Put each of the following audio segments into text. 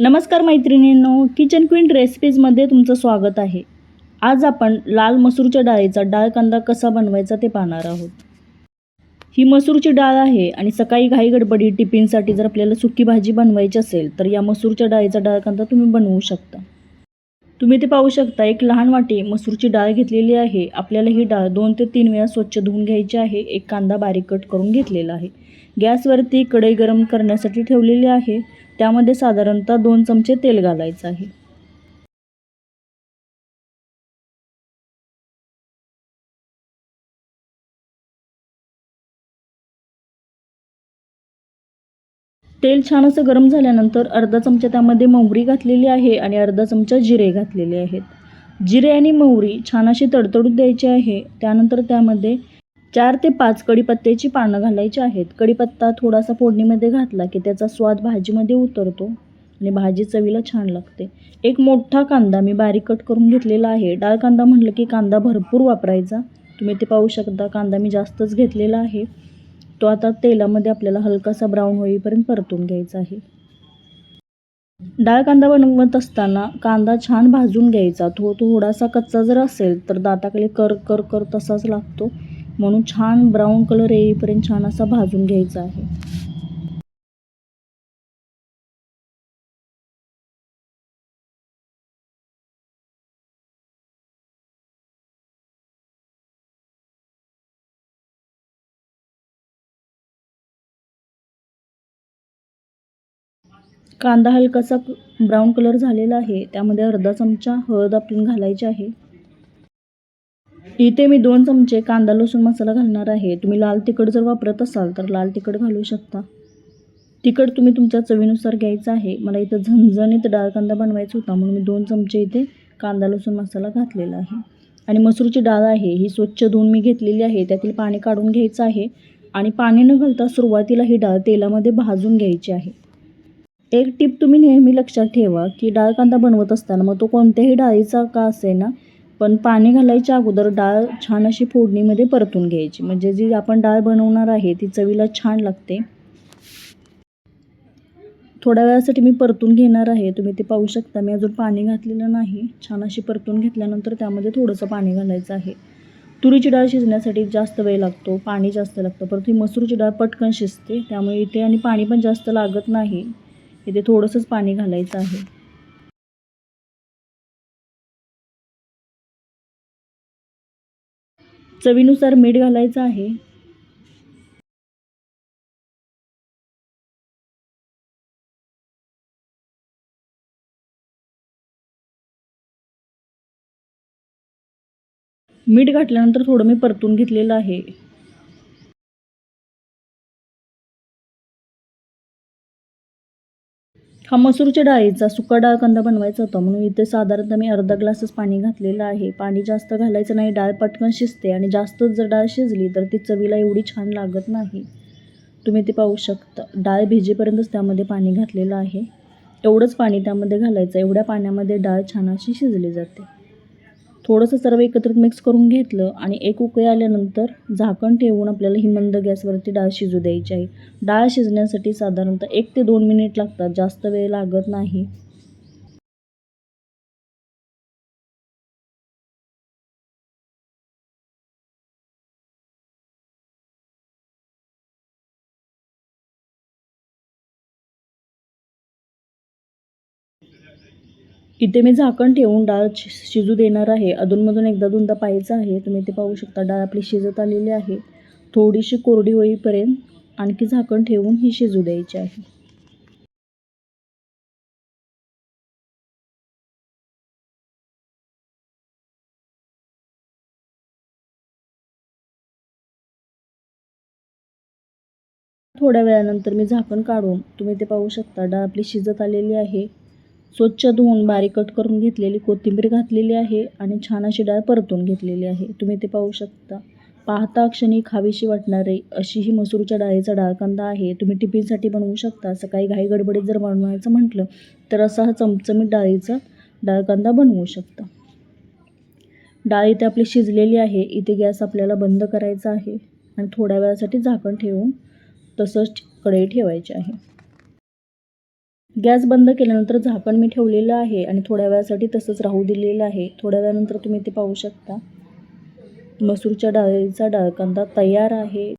नमस्कार मैत्रिणींनो kitchen queen रेसिपीजमध्ये तुमचं स्वागत आहे. आज आपण लाल मसूरच्या डाळीचा डाळ कांदा कसा बनवायचा ते पाहणार आहोत. ही मसूरची डाळ आहे आणि सकाळी घाई गडबडी टिफिनसाठी जर आपल्याला सुकी भाजी बनवायची असेल तर या मसूरच्या डाळीचा डाळ कांदा तुम्ही बनवू शकता. तुम्ही ते पाहू शकता एक लहान वाटी मसूरची डाळ घेतलेली आहे. आपल्याला ही डाळ दोन ते तीन वेळा स्वच्छ धुवून घ्यायची आहे. एक कांदा बारीक कट करून घेतलेला आहे. गॅसवरती कढई गरम करण्यासाठी ठेवलेली आहे. त्यामध्ये साधारणतः दोन चमचे तेल घालायचं आहे. तेल छान असं गरम झाल्यानंतर अर्धा चमचा त्यामध्ये मोहरी घातलेली आहे आणि अर्धा चमचा जिरे घातलेले आहेत. जिरे आणि मोहरी छान अशी तडतडून द्यायची आहे. त्यानंतर त्यामध्ये चार ते पाच कढीपत्त्याची पानं घालायची आहेत. कढीपत्ता थोडासा फोडणीमध्ये घातला की त्याचा स्वाद भाजीमध्ये उतरतो आणि भाजी चवीला छान लागते. एक मोठा कांदा मी बारीक कट करून घेतलेला आहे. डाळ कांदा म्हटलं की कांदा भरपूर वापरायचा. तुम्ही ते पाहू शकता कांदा मी जास्तच घेतलेला आहे. तो आता तेलामध्ये आपल्याला हलकासा ब्राऊन होईपर्यंत परतून घ्यायचा आहे. डाळ कांदा बनवत असताना कांदा छान भाजून घ्यायचा. तो थोडासा कच्चा जर असेल तर दाताखाली कर कर कर तसाच लागतो. म्हणून छान ब्राऊन कलर येईपर्यंत छान असा भाजून घ्यायचा आहे. कांदा हलकासा ब्राऊन कलर झालेला आहे. त्यामध्ये अर्धा चमचा हळद आपण घालायची आहे. इथे मी दोन चमचे कांदा लसूण मसाला घालणार आहे. तुम्ही लाल तिखट जर वापरत असाल तर लाल तिखट घालू शकता. तिखट तुम्ही तुमच्या चवीनुसार घ्यायचं आहे. मला इथं झणझणीत डाळ कांदा बनवायचा होता म्हणून मी दोन चमचे इथे कांदा लसूण मसाला घातलेला आहे. आणि मसूरची डाळ आहे ही स्वच्छ धुवून मी घेतलेली आहे. त्यातील पाणी काढून घ्यायचं आहे आणि पाणी न घालता सुरुवातीला ही डाळ तेलामध्ये भाजून घ्यायची आहे. एक टीप तुम्ही नेहमी लक्षात ठेवा की डाळ कांदा बनवत असताना मग तो कोणत्याही डाळीचा का असे ना पण पाणी घालायच्या अगोदर डाळ छान अशी फोडणीमध्ये परतून घ्यायची. म्हणजे जी आपण डाळ बनवणार आहे ती चवीला छान लागते. थोड्या वेळासाठी मी परतून घेणार आहे. तुम्ही ते पाहू शकता. मी अजून पाणी घातलेलं नाही. छान अशी परतून घेतल्यानंतर त्यामध्ये थोडंसं पाणी घालायचं आहे. तुरीची डाळ शिजण्यासाठी जास्त वेळ लागतो. पाणी जास्त लागतं. परंतु ही मसूरची डाळ पटकन शिजते. त्यामुळे इथे आणि पाणी पण जास्त लागत नाही. इथे थोडंसंच पाणी घालायचं आहे. चवीनुसार मीठ घालायचं आहे. मीठ घातल्यानंतर थोडं मी परतून घेतलेलं आहे. हा मसूरच्या डाळीचा सुका डाळ कांदा बनवायचा होता. म्हणून इथे साधारणतः मी अर्धा ग्लासच पाणी घातलेलं आहे. पाणी जास्त घालायचं नाही डाळ पटकन शिजते आणि जास्तच जर डाळ शिजली तर ती चवीला एवढी छान लागत नाही. तुम्ही ते पाहू शकता. डाळ भिजेपर्यंतच त्यामध्ये पाणी घातलेलं आहे. एवढंच पाणी त्यामध्ये घालायचं. एवढ्या पाण्यामध्ये डाळ छान अशी शिजली जाते. थोडंसं सर्व एकत्रित मिक्स करून घेतलं आणि एक उकळी आल्यानंतर झाकण ठेवून आपल्याला ही मंद गॅसवरती डाळ शिजू द्यायची आहे. डाळ शिजण्यासाठी साधारणतः एक ते दोन मिनिट लागतात. जास्त वेळ लागत नाही. इथे मी झाकण ठेवून डाळ शिजू देणार आहे. अधूनमधून एकदा दोनदा पाहायचं आहे. तुम्ही ते पाहू शकता डाळ आपली शिजत आलेली आहे. थोडीशी कोरडी होईपर्यंत आणखी झाकण ठेवून ही शिजू द्यायची आहे. थोड्या वेळानंतर मी झाकण काढून तुम्ही ते पाहू शकता डाळ आपली शिजत आलेली आहे. स्वच्छ धुवून बारीक कट करून घेतलेली कोथिंबीर घातलेली आहे आणि छान अशी डाळ परतून घेतलेली आहे. तुम्ही ते पाहू शकता. पाहता क्षणी खावीशी वाटणारे अशी ही मसूरच्या डाळीचा डाळकांदा आहे. तुम्ही टिफिनसाठी बनवू शकता. सकाळी घाई गडबडीत जर बनवायचं म्हटलं तर असा हा चमचमीत डाळीचा डाळकांदा बनवू शकता. डाळ इथे आपली शिजलेली आहे. इथे गॅस आपल्याला बंद करायचा आहे आणि थोड्या वेळासाठी झाकण ठेवून तसंच कढई ठेवायची आहे. गॅस बंद केल्यानंतर झाकण मी ठेवलेलं आहे आणि थोड्या वेळासाठी तसंच राहू दिलेलं आहे. थोड्या वेळानंतर तुम्ही ते पाहू शकता. मसूरच्या डाळीचा डाळकांदा तयार आहे.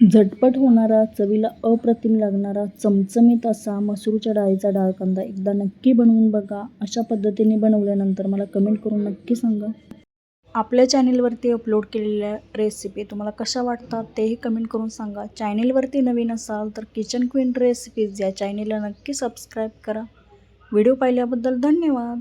झटपट होणारा चवीला अप्रतिम लागणारा चमचमीत असा मसूरच्या डाळीचा डाळकांदा एकदा नक्की बनवून बघा. अशा पद्धतीने बनवल्यानंतर मला कमेंट करून नक्की सांगा. आपल्या चॅनेलवरती अपलोड केलेल्या रेसिपी तुम्हाला कशा वाटतात तेही कमेंट करून सांगा. चॅनेलवरती नवीन असाल तर किचन क्वीन रेसिपीज या चॅनेलला नक्की सबस्क्राईब करा. व्हिडिओ पाहिल्याबद्दल धन्यवाद.